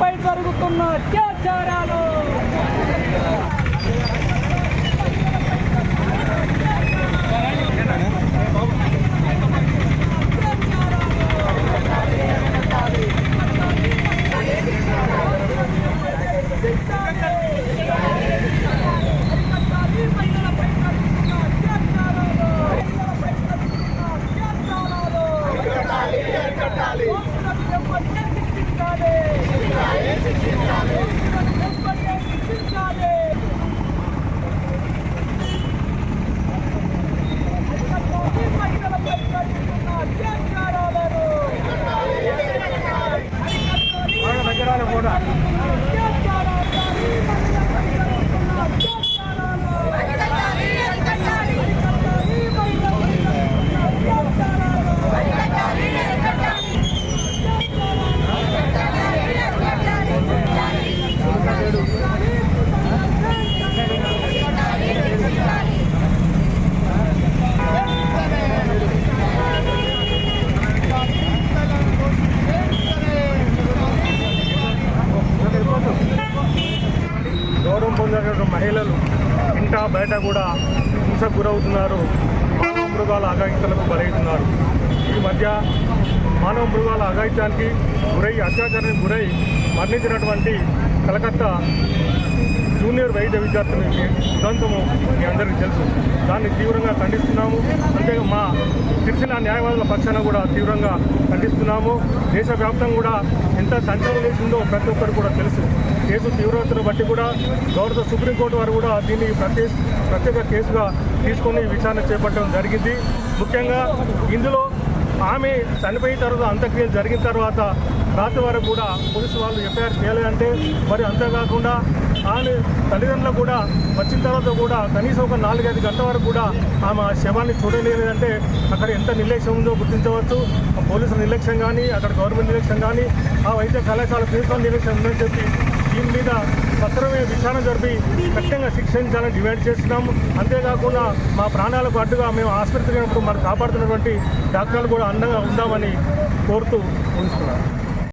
పై జరుగుతున్న అత్యాచారాలు. గౌరవం మహిళలు ఇంట బయట కూడా హింసకు గురవుతున్నారు. మానవ మృగాల అఘాయితలకు బలవుతున్నారు ఈ మధ్య మానవ మృగాల అఘాయిత్యానికి గురై అత్యాచారానికి గురై మరణించినటువంటి కలకత్తా జూనియర్ వైద్య విద్యార్థులకి ఉదంతము మీ అందరికీ తెలుసు. దాన్ని తీవ్రంగా ఖండిస్తున్నాము. అంతే మా సిరిసిల్ల న్యాయవాదుల పక్షాన కూడా తీవ్రంగా ఖండిస్తున్నాము. దేశవ్యాప్తంగా కూడా ఎంత సంచలనం చేసిందో ప్రతి ఒక్కరు కూడా తెలుసు. కేసు తీవ్రతను బట్టి కూడా గౌరవ సుప్రీంకోర్టు వారు కూడా దీన్ని ప్రత్యేక ప్రత్యేక కేసుగా తీసుకొని విచారణ చేపట్టడం జరిగింది. ముఖ్యంగా ఇందులో ఆమె చనిపోయిన తర్వాత అంత్యక్రియలు జరిగిన తర్వాత రాత్రి వరకు కూడా పోలీసు వాళ్ళు ఎఫ్ఐఆర్ చేయలేదంటే మరి అంతేకాకుండా ఆమె తల్లిదండ్రులు కూడా వచ్చిన తర్వాత కూడా కనీసం ఒక నాలుగైదు గంటల వరకు కూడా ఆమె ఆ శవాన్ని చూడలేదంటే అక్కడ ఎంత నిర్లక్ష్యం ఉందో గుర్తించవచ్చు. ఆ పోలీసుల నిర్లక్ష్యం కానీ అక్కడ గవర్నమెంట్ నిర్లక్ష్యం కానీ ఆ వైద్య కళాశాల ప్రిన్సిపల్ నిర్లక్ష్యం ఉందని చెప్పి దీని మీద సత్వరమే విచారణ జరిపి ఖచ్చితంగా శిక్షించాలని డిమాండ్ చేస్తున్నాము. అంతేకాకుండా మా ప్రాణాలకు అడ్డుగా మేము ఆసుపత్రికి మరి కాపాడుతున్నటువంటి డాక్టర్లు కూడా అందంగా ఉందామని కోరుతూ ఉంచుతున్నాను